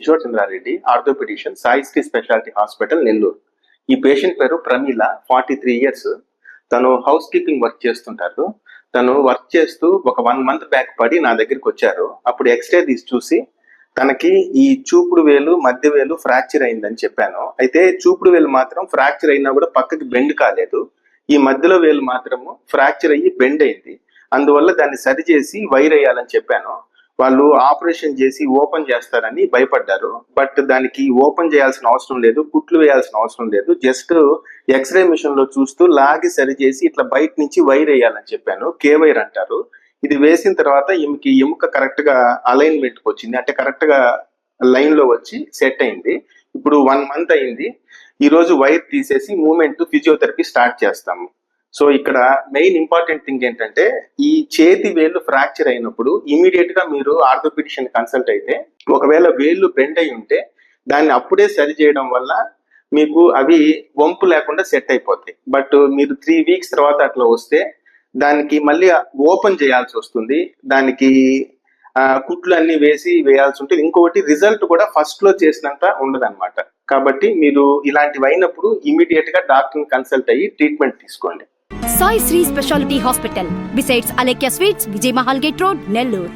Kishore Chandrareddy orthopaedician Saisri speciality hospital Nellore. ఈ patient పేరు Pramila forty three years. తను house keeping work చేస్తుంటారు. తను వర్క్ చేస్తూ ఒక వన్ మంత్ బ్యాక్ పడి నా దగ్గరికి వచ్చారు. అప్పుడు ఎక్స్రే తీసి చూసి తనకి ఈ చూపుడు వేలు మధ్య వేలు ఫ్రాక్చర్ అయిందని చెప్పాను. అయితే చూపుడు వేలు మాత్రం ఫ్రాక్చర్ అయినా కూడా పక్కకి బెండ్ కాలేదు. ఈ మధ్యలో వేలు మాత్రము ఫ్రాక్చర్ అయ్యి బెండ్ అయింది. అందువల్ల దాన్ని సరిచేసి వైర్ వేయాలని చెప్పాను. వాళ్ళు ఆపరేషన్ చేసి ఓపెన్ చేస్తారని భయపడ్డారు. బట్ దానికి ఓపెన్ చేయాల్సిన అవసరం లేదు కుట్లు వేయాల్సిన అవసరం లేదు. జస్ట్ ఎక్స్రే మిషన్లో చూస్తూ లాగి సరి చేసి ఇట్లా బయట నుంచి వైర్ వేయాలని చెప్పాను. కే వైర్ అంటారు. ఇది వేసిన తర్వాత ఈమెకి ఎముక కరెక్ట్గా అలైన్మెంట్ వచ్చింది. అంటే కరెక్ట్గా లైన్లో వచ్చి సెట్ అయింది. ఇప్పుడు వన్ మంత్ అయింది. ఈ రోజు వైర్ తీసేసి మూమెంట్ ఫిజియోథెరపీ స్టార్ట్ చేస్తాము. సో ఇక్కడ మెయిన్ ఇంపార్టెంట్ థింగ్ ఏంటంటే ఈ చేతి వేళ్ళు ఫ్రాక్చర్ అయినప్పుడు ఇమీడియట్గా మీరు ఆర్థోపిటిషియన్ కన్సల్ట్ అయితే ఒకవేళ వేళ్ళు బెండ్ అయి ఉంటే దాన్ని అప్పుడే సరి చేయడం వల్ల మీకు అవి వంపు లేకుండా సెట్ అయిపోతాయి. బట్ మీరు త్రీ వీక్స్ తర్వాత అట్లా వస్తే దానికి మళ్ళీ ఓపెన్ చేయాల్సి వస్తుంది. దానికి కుట్లు అన్ని వేసి వేయాల్సి ఉంటుంది. ఇంకొకటి రిజల్ట్ కూడా ఫస్ట్లో చేసినంత ఉండదన్నమాట. కాబట్టి మీరు ఇలాంటివి అయినప్పుడు ఇమీడియట్గా డాక్టర్ని కన్సల్ట్ అయ్యి ట్రీట్మెంట్ తీసుకోండి. Sai Sri speciality hospital. Besides Alekhya sweets Vijay Mahal gate road Nellore.